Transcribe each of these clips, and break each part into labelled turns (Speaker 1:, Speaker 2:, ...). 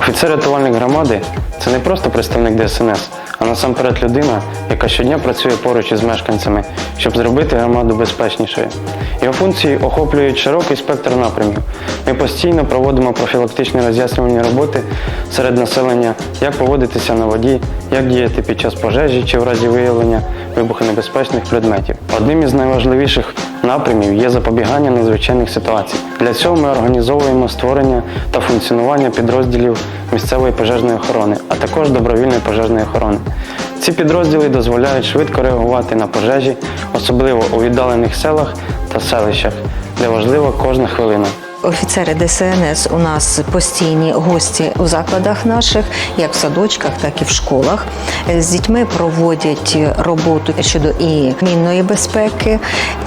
Speaker 1: Офіцер-рятувальник громади це не просто представник ДСНС, а насамперед людина, яка щодня працює поруч із мешканцями, щоб зробити громаду безпечнішою. Його функції охоплюють широкий спектр напрямів. Ми постійно проводимо профілактичні роз'яснювальні роботи серед населення, як поводитися на воді, як діяти під час пожежі чи в разі виявлення вибухонебезпечних предметів. Одним із найважливіших напрямів є запобігання надзвичайних ситуацій. Для цього ми організовуємо створення та функціонування підрозділів місцевої пожежної охорони, а також добровільної пожежної охорони. Ці підрозділи дозволяють швидко реагувати на пожежі, особливо у віддалених селах та селищах, де важлива кожна хвилина.
Speaker 2: Офіцери ДСНС у нас постійні гості у закладах наших, як в садочках, так і в школах. З дітьми проводять роботу щодо і мінної безпеки,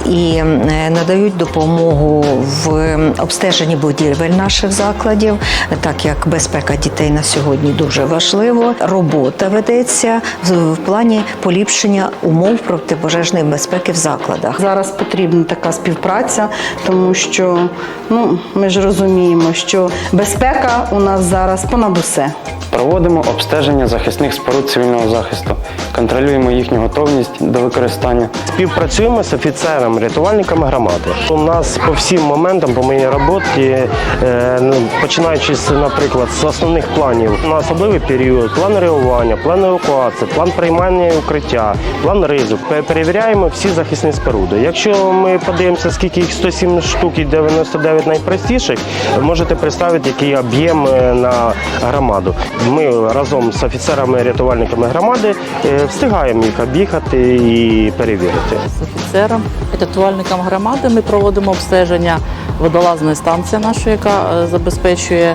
Speaker 2: і надають допомогу в обстеженні будівель наших закладів, так як безпека дітей на сьогодні дуже важливо. Робота ведеться в плані поліпшення умов протипожежної безпеки в закладах.
Speaker 3: Зараз потрібна така співпраця, тому що ну, ми ж розуміємо, що безпека у нас зараз понад усе.
Speaker 1: Проводимо обстеження захисних споруд цивільного захисту, контролюємо їхню готовність до використання.
Speaker 4: Співпрацюємо з офіцерами, рятувальниками громади. У нас по всім моментам по моїй роботі, е, ну, починаючи з, наприклад, з основних планів на особливий період, план реагування, план евакуації, план приймання і укриття, план ризик. Перевіряємо всі захисні споруди. Якщо ми подивимося, скільки їх 107 штук і 99 найпростіших, можете представити, який об'єм е, на громаду. Ми разом з офіцерами рятувальниками громади е, встигаємо їх об'їхати і перевірити.
Speaker 5: з офіцером, рятувальником громади. Ми проводимо обстеження водолазної станції нашої, яка е, забезпечує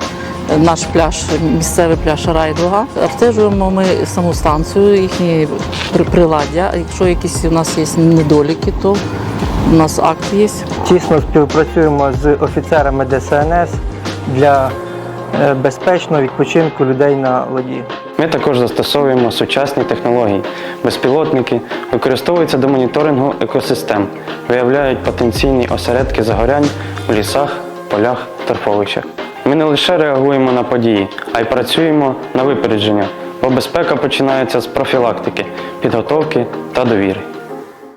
Speaker 5: е, наш пляж, місцевий пляж Райдуга. Обстежуємо ми саму станцію, їхні приладдя. Якщо якісь у нас є недоліки, то у нас акт є.
Speaker 6: Тісно співпрацюємо з офіцерами ДСНС для е, безпечного відпочинку людей на воді.
Speaker 1: Ми також застосовуємо сучасні технології. Безпілотники використовуються до моніторингу екосистем, виявляють потенційні осередки загорянь у лісах, полях, торфовищах. Ми не лише реагуємо на події, а й працюємо на випередження, бо безпека починається з профілактики, підготовки та довіри.